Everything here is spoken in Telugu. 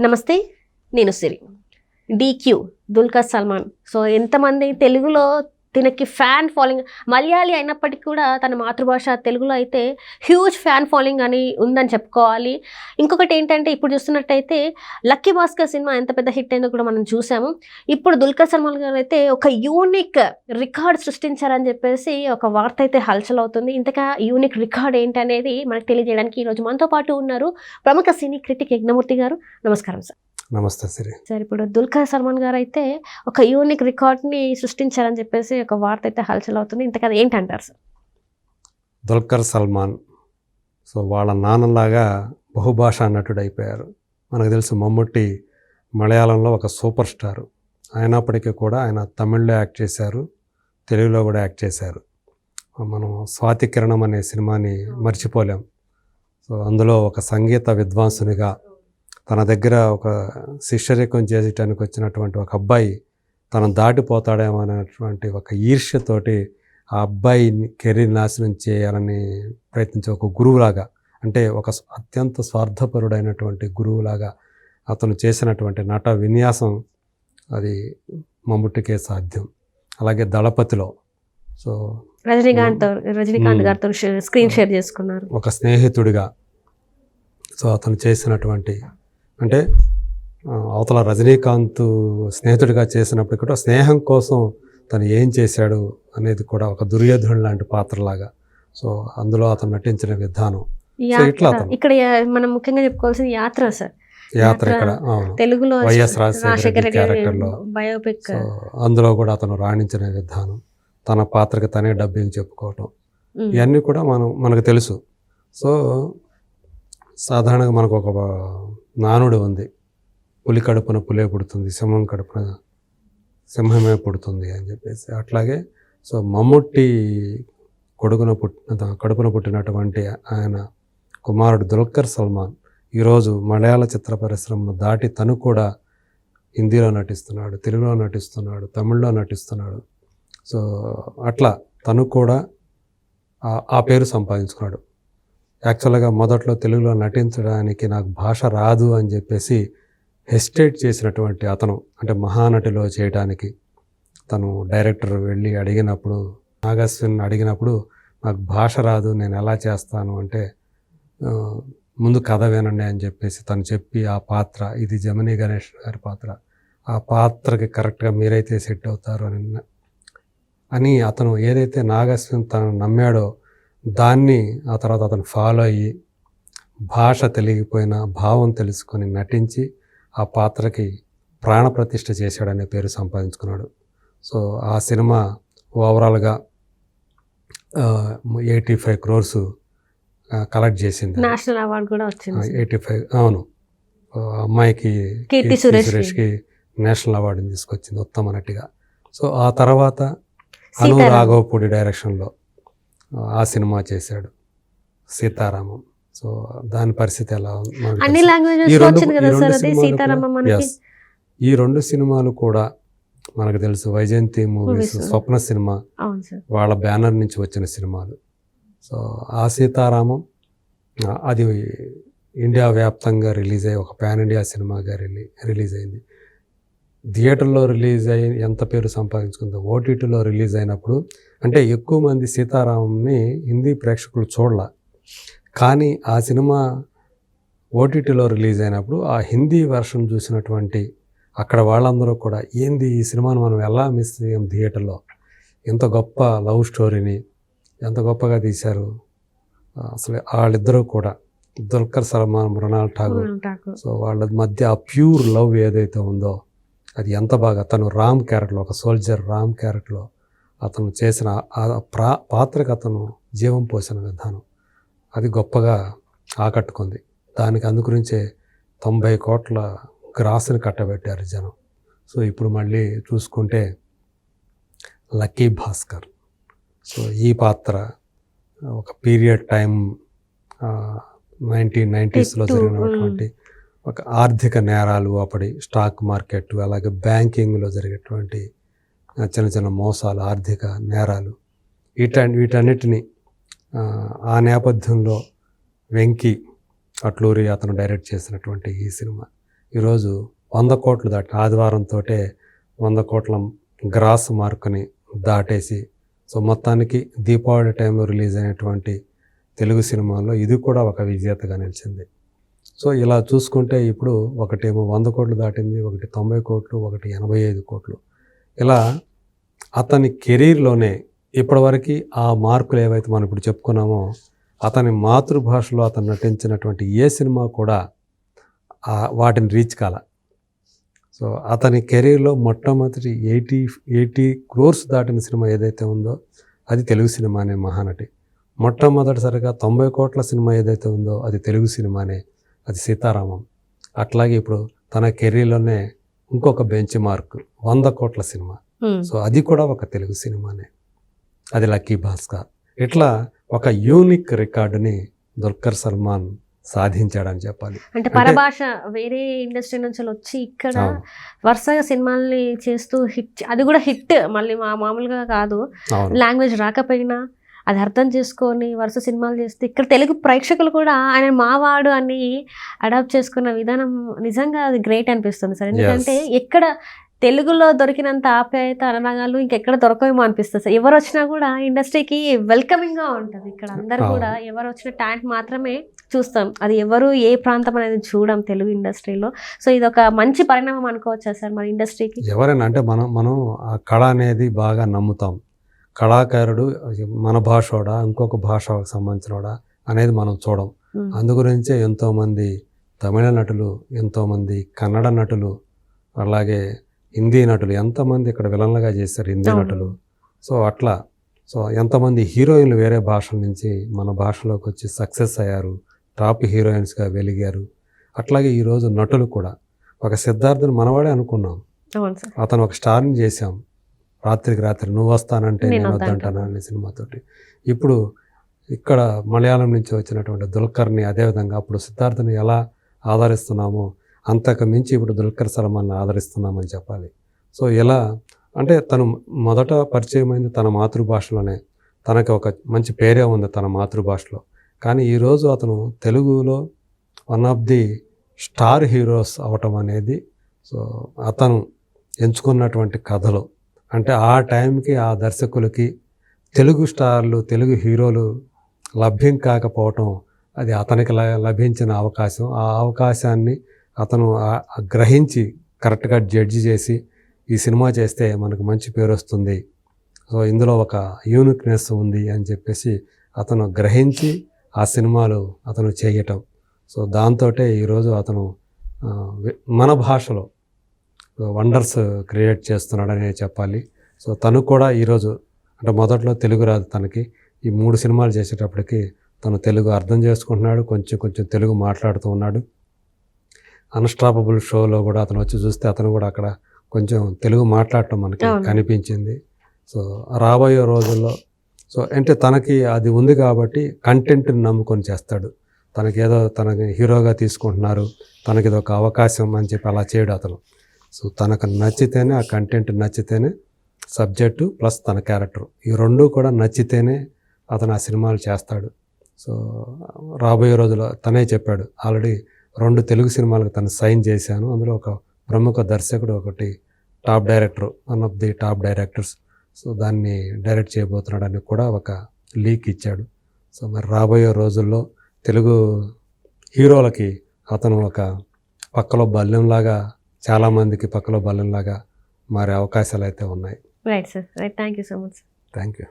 నమస్తే నేను సిరి. డీక్యూ దుల్కర్ సల్మాన్. సో ఎంతమంది తెలుగులో తనకి ఫ్యాన్ ఫాలోయింగ్ మలయాళీ అయినప్పటికీ కూడా తన మాతృభాష తెలుగులో అయితే హ్యూజ్ ఫ్యాన్ ఫాలోయింగ్ అని ఉందని చెప్పుకోవాలి. ఇంకొకటి ఏంటంటే ఇప్పుడు చూస్తున్నట్టయితే లక్కీ భాస్కర్ సినిమా ఎంత పెద్ద హిట్ అయిందో కూడా మనం చూసాము. ఇప్పుడు దుల్కర్ సల్మాన్ గారు అయితే ఒక యూనిక్ రికార్డ్ సృష్టించారని చెప్పేసి ఒక వార్త అయితే హల్చల్ అవుతుంది ఇంతగా యూనిక్ రికార్డ్ ఏంటనేది మనకు తెలియజేయడానికి ఈరోజు మనతో పాటు ఉన్నారు ప్రముఖ సినీ క్రిటిక్ యజ్ఞమూర్తి గారు. నమస్కారం సార్ నమస్తే సిరి. సార్ ఇప్పుడు దుల్కర్ సల్మాన్ గారు అయితే ఒక యూనిక్ రికార్డ్ని సృష్టించారని చెప్పేసి ఒక వార్త అయితే హల్చల్ అవుతుంది. ఇంతకది ఏంటంటారు సార్? దుల్కర్ సల్మాన్ సో వాళ్ళ నాన్నలాగా బహుభాషా నటుడు అయిపోయారు మనకు తెలుసు మమ్ముట్టి మలయాళంలో ఒక సూపర్ స్టార్. అయినప్పటికీ కూడా ఆయన తమిళ్ళో యాక్ట్ చేశారు తెలుగులో కూడా యాక్ట్ చేశారు. మనం స్వాతి కిరణం అనే సినిమాని మర్చిపోలేం. సో అందులో ఒక సంగీత విద్వాంసునిగా తన దగ్గర ఒక శిష్యరికం చేసేటానికి వచ్చినటువంటి ఒక అబ్బాయి తను దాటిపోతాడేమో అనేటువంటి ఒక ఈర్ష్యతోటి ఆ అబ్బాయిని కెరీర్ నాశనం చేయాలని ప్రయత్నించే ఒక గురువులాగా అంటే ఒక అత్యంత స్వార్థపరుడైనటువంటి గురువులాగా అతను చేసినటువంటి నట విన్యాసం అది మమ్ముటికే సాధ్యం. అలాగే దళపతిలో. సో రజనీకాంత్ రజనీకాంత్. గారితో స్క్రీన్ షేర్ చేసుకున్నారు. ఒక స్నేహితుడిగా. సో అతను చేసినటువంటి అంటే అవతల రజనీకాంత్ స్నేహితుడిగా చేసినప్పుడు కూడా స్నేహం కోసం తను ఏం చేశాడు అనేది కూడా ఒక దుర్యోధనుడు లాంటి పాత్రలాగా. సో అందులో అతను నటించిన విధానం. సో ఇట్లా అతను. ఇక్కడ మనం ముఖ్యంగా చెప్పుకోవాల్సింది యాత్ర సార్. యాత్ర ఇక్కడ తెలుగులో వైఎస్ రాజశేఖర క్యారెక్టర్లో. బయోపిక్. అందులో కూడా అతను రాణించిన విధానం. తన పాత్రకి తనే డబ్బింగ్ చెప్పుకోవటం. ఇవన్నీ కూడా మనం మనకు తెలుసు. సో సాధారణంగా మనకు ఒక నానుడు ఉంది. పులి కడుపున పులే పుడుతుంది సింహం కడుపున సింహమే పుడుతుంది అని చెప్పేసి. అట్లాగే సో మమ్ముట్టి కొడుకున పుట్టిన కడుపున పుట్టినటువంటి ఆయన కుమారుడు దుల్కర్ సల్మాన్ ఈరోజు మలయాళ చిత్ర పరిశ్రమను దాటి తను కూడా హిందీలో నటిస్తున్నాడు తెలుగులో నటిస్తున్నాడు తమిళ్ళో నటిస్తున్నాడు. సో అట్లా తను కూడా ఆ- ఆ పేరు సంపాదించుకున్నాడు. యాక్చువల్గా మొదట్లో తెలుగులో నటించడానికి నాకు భాష రాదు అని చెప్పేసి హెస్టేట్ చేసినటువంటి అతను అంటే మహానటిలో చేయడానికి తను డైరెక్టర్ వెళ్ళి అడిగినప్పుడు నాగస్విన్ అడిగినప్పుడు నాకు భాష రాదు నేను ఎలా చేస్తాను అంటే ముందు కథ వినండి అని చెప్పేసి తను చెప్పి ఆ పాత్ర ఇది జమినీ గణేష్ గారి పాత్ర. ఆ పాత్రకి కరెక్ట్గా మీరైతే సెట్ అవుతారు అని అని అతను ఏదైతే నాగస్విన్ తను నమ్మాడో దాన్ని ఆ తర్వాత అతను ఫాలో అయ్యి భాష తెలియకపోయినా భావం తెలుసుకొని నటించి ఆ పాత్రకి ప్రాణప్రతిష్ఠ చేశాడనే పేరు సంపాదించుకున్నాడు సో ఆ సినిమా ఓవరాల్గా ఎయిటీ ఫైవ్ క్రోర్స్ కలెక్ట్ చేసింది నేషనల్ అవార్డు కూడా వచ్చింది. ఎయిటీ ఫైవ్ అవును అమ్మాయికి కీర్తి సురేష్కి. నేషనల్ అవార్డుని తీసుకొచ్చింది ఉత్తమ నటిగా సో ఆ తర్వాత అను. రాఘవపూడి డైరెక్షన్లో ఆ సినిమా చేశాడు. సీతారామం. సో దాని పరిస్థితి ఎలా అన్ని. ఈ లాంగ్వేజెస్ రెండు- ఈ సినిమాలు కూడా- మనకి? Yes. ఈ రెండు సినిమాలు కూడా మనకు తెలుసు. వైజయంతి మూవీస్. స్వప్న సినిమా. వాళ్ళ బ్యానర్ నుంచి వచ్చిన సినిమాలు. సో ఆ సీతారామం అది ఇండియా వ్యాప్తంగా రిలీజ్ అయ్యి ఒక పాన్ ఇండియా సినిమాగా రిలీ రిలీజ్ అయింది. థియేటర్లో రిలీజ్ అయ్యి ఎంత పేరు సంపాదించుకుందో ఓటీటీలో రిలీజ్ అయినప్పుడు అంటే ఎక్కువ మంది సీతారామంని హిందీ ప్రేక్షకులు చూడాల. కానీ ఆ సినిమా ఓటీటీలో రిలీజ్ అయినప్పుడు ఆ హిందీ వెర్షన్ చూసినటువంటి అక్కడ వాళ్ళందరూ కూడా ఏంది ఈ సినిమాను మనం ఎలా మిస్ చేయం థియేటర్లో? ఎంత గొప్ప లవ్ స్టోరీని ఎంత గొప్పగా తీశారు. అసలు వాళ్ళిద్దరూ కూడా దుల్కర్ సల్మాన్ మృణాల్ ఠాగూర్. సో వాళ్ళ మధ్య ఆ ప్యూర్ లవ్ ఏదైతే ఉందో అది ఎంత బాగా తను రామ్ క్యారెక్టర్లో ఒక సోల్జర్ రామ్ క్యారెక్టర్లో అతను చేసిన ఆ ప్రా పాత్రకు అతను జీవం పోసిన విధానం అది గొప్పగా ఆకట్టుకుంది. దానికి అందుగురించే తొంభై కోట్ల గ్రాస్ని కట్టబెట్టారు జనం. సో ఇప్పుడు మళ్ళీ చూసుకుంటే లక్కీ భాస్కర్. సో ఈ పాత్ర ఒక పీరియడ్ టైం నైన్టీన్ నైంటీస్లో జరిగినటువంటి ఒక ఆర్థిక నేరాలు అప్పటి స్టాక్ మార్కెట్ అలాగే బ్యాంకింగ్లో జరిగేటువంటి చిన్న చిన్న మోసాలు ఆర్థిక నేరాలు. వీట వీటన్నిటిని ఆ, ఆ నేపథ్యంలో వెంకీ అట్లూరి అతను డైరెక్ట్ చేసినటువంటి ఈ సినిమా. ఈరోజు వంద కోట్లు దాటి ఆదివారంతో వంద కోట్ల గ్రాస్ మార్కుని దాటేసి సో మొత్తానికి దీపావళి టైంలో రిలీజ్ అయినటువంటి తెలుగు సినిమాల్లో ఇది కూడా ఒక విజేతగా నిలిచింది. సో ఇలా చూసుకుంటే ఇప్పుడు ఒకటేమో వంద కోట్లు దాటింది ఒకటి తొంభై కోట్లు ఒకటి ఎనభై ఐదు కోట్లు. ఇలా అతని కెరీర్లోనే ఇప్పటివరకు ఆ మార్కులు ఏవైతే మనం ఇప్పుడు చెప్పుకున్నామో అతని మాతృభాషలో అతను నటించినటువంటి ఏ సినిమా కూడా వాటిని రీచ్ కాల. సో అతని కెరీర్లో మొట్టమొదటి ఎయిటీ ఎయిటీ క్రోర్స్ దాటిన సినిమా ఏదైతే ఉందో అది తెలుగు సినిమానే మహానటి. మొట్టమొదటిసారిగా తొంభై కోట్ల సినిమా ఏదైతే ఉందో అది తెలుగు సినిమానే. అది సీతారామం. అట్లాగే ఇప్పుడు తన కెరీర్లోనే ఇంకొక బెంచ్ మార్క్ వంద కోట్ల సినిమా. సో అది కూడా ఒక తెలుగు సినిమానే. అది లక్కీ భాస్కర్. ఇట్లా ఒక యూనిక్ రికార్డుని దుల్కర్ సల్మాన్ సాధించాడని చెప్పాలి. అంటే పరభాష వేరే ఇండస్ట్రీ నుంచి వచ్చి ఇక్కడ వరుసగా సినిమాల్ని చేస్తూ హిట్ అది కూడా హిట్ మళ్ళీ మా మామూలుగా కాదు. లాంగ్వేజ్ రాకపోయినా అది అర్థం చేసుకొని వరుస సినిమాలు చేస్తే ఇక్కడ తెలుగు ప్రేక్షకులు కూడా ఆయన మావాడు అని అడాప్ట్ చేసుకున్న విధానం నిజంగా అది గ్రేట్ అనిపిస్తుంది సార్. ఎందుకంటే ఎక్కడ తెలుగులో దొరికినంత ఆప్యాయత అనురాగాలు ఇంకెక్కడ దొరకవేమో అనిపిస్తుంది సార్. ఎవరు వచ్చినా కూడా ఇండస్ట్రీకి వెల్కమింగ్గా ఉంటుంది. ఇక్కడ అందరు. కూడా ఎవరు వచ్చిన టాలెంట్ మాత్రమే చూస్తాం. అది ఎవరు ఏ ప్రాంతం అనేది చూడం తెలుగు ఇండస్ట్రీలో. సో ఇది ఒక మంచి పరిణామం అనుకోవచ్చా సార్ మన ఇండస్ట్రీకి? ఎవరైనా అంటే మనం మనం ఆ కళ అనేది బాగా నమ్ముతాం. కళాకారుడు మన భాషోడా ఇంకొక భాషకు సంబంధించినోడా అనేది మనం చూడం. అందు గురించే ఎంతోమంది తమిళ నటులు ఎంతోమంది కన్నడ నటులు అలాగే హిందీ నటులు ఎంతమంది ఇక్కడ విలన్లుగా చేశారు హిందీ. నటులు. సో అట్లా. సో ఎంతమంది హీరోయిన్లు వేరే భాషల నుంచి మన భాషలోకి వచ్చి సక్సెస్ అయ్యారు టాప్ హీరోయిన్స్గా వెలిగారు. అట్లాగే ఈరోజు నటులు కూడా. ఒక సిద్ధార్థుని మనవాడే అనుకున్నాం. అతను ఒక స్టార్ని చేశాం. రాత్రికి రాత్రి నువ్వు వస్తానంటే నేను వద్దంటాను. అనే సినిమాతోటి. ఇప్పుడు ఇక్కడ మలయాళం నుంచి వచ్చినటువంటి దుల్కర్ని అదేవిధంగా అప్పుడు సిద్ధార్థని ఎలా ఆదరిస్తున్నామో అంతకు మించి ఇప్పుడు దుల్కర్ సల్మాన్ని ఆదరిస్తున్నామని చెప్పాలి. సో ఇలా అంటే తను మొదట పరిచయం అయింది తన మాతృభాషలోనే. తనకి ఒక మంచి పేరే ఉంది తన మాతృభాషలో. కానీ ఈరోజు అతను తెలుగులో one of the star heroes అవటం అనేది సో అతను ఎంచుకున్నటువంటి కథలు. అంటే ఆ టైంకి ఆ దర్శకులకి తెలుగు స్టార్లు తెలుగు హీరోలు లభ్యం కాకపోవటం అది అతనికి లభించిన అవకాశం. ఆ అవకాశాన్ని అతను గ్రహించి కరెక్ట్గా జడ్జి చేసి ఈ సినిమా చేస్తే మనకు మంచి పేరు వస్తుంది. సో ఇందులో ఒక యూనిక్నెస్ ఉంది అని చెప్పేసి అతను గ్రహించి ఆ సినిమాలు అతను చేయటం. సో దాంతో ఈరోజు అతను మన భాషలో వండర్స్ క్రియేట్ చేస్తున్నాడనే చెప్పాలి. సో తను కూడా ఈరోజు అంటే మొదట్లో తెలుగు రాదు తనకి. ఈ మూడు సినిమాలు చేసేటప్పటికి తను తెలుగు అర్థం చేసుకుంటున్నాడు కొంచెం కొంచెం తెలుగు మాట్లాడుతూ ఉన్నాడు. అన్స్టాపబుల్ షోలో కూడా అతను వచ్చి చూస్తే అతను కూడా అక్కడ కొంచెం తెలుగు మాట్లాడటం మనకి. కనిపించింది. సో రాబోయే రోజుల్లో సో అంటే తనకి అది ఉంది కాబట్టి కంటెంట్ని నమ్ముకొని చేస్తాడు. తనకి ఏదో తనకి హీరోగా తీసుకుంటున్నారు తనకి ఇది ఒక అవకాశం అని చెప్పి అలా చేయడు అతను. సో తనకు నచ్చితేనే ఆ కంటెంట్ నచ్చితేనే సబ్జెక్టు ప్లస్ తన క్యారెక్టర్ ఈ రెండు కూడా నచ్చితేనే అతను ఆ సినిమాలు చేస్తాడు. సో రాబోయే రోజులో తనే చెప్పాడు ఆల్రెడీ రెండు తెలుగు సినిమాలకు తను సైన్ చేశాను. అందులో ఒక ప్రముఖ దర్శకుడు ఒకటి top director one of the top directors so దాన్ని డైరెక్ట్ చేయబోతున్నాడని కూడా ఒక లీక్ ఇచ్చాడు. సో మరి రాబోయే రోజుల్లో తెలుగు హీరోలకి అతను ఒక పక్కలో బల్యంలాగా చాలామందికి పక్కలో బల్లెంలాగా మారే అవకాశాలు అయితే ఉన్నాయి right sir right thank you so much thank you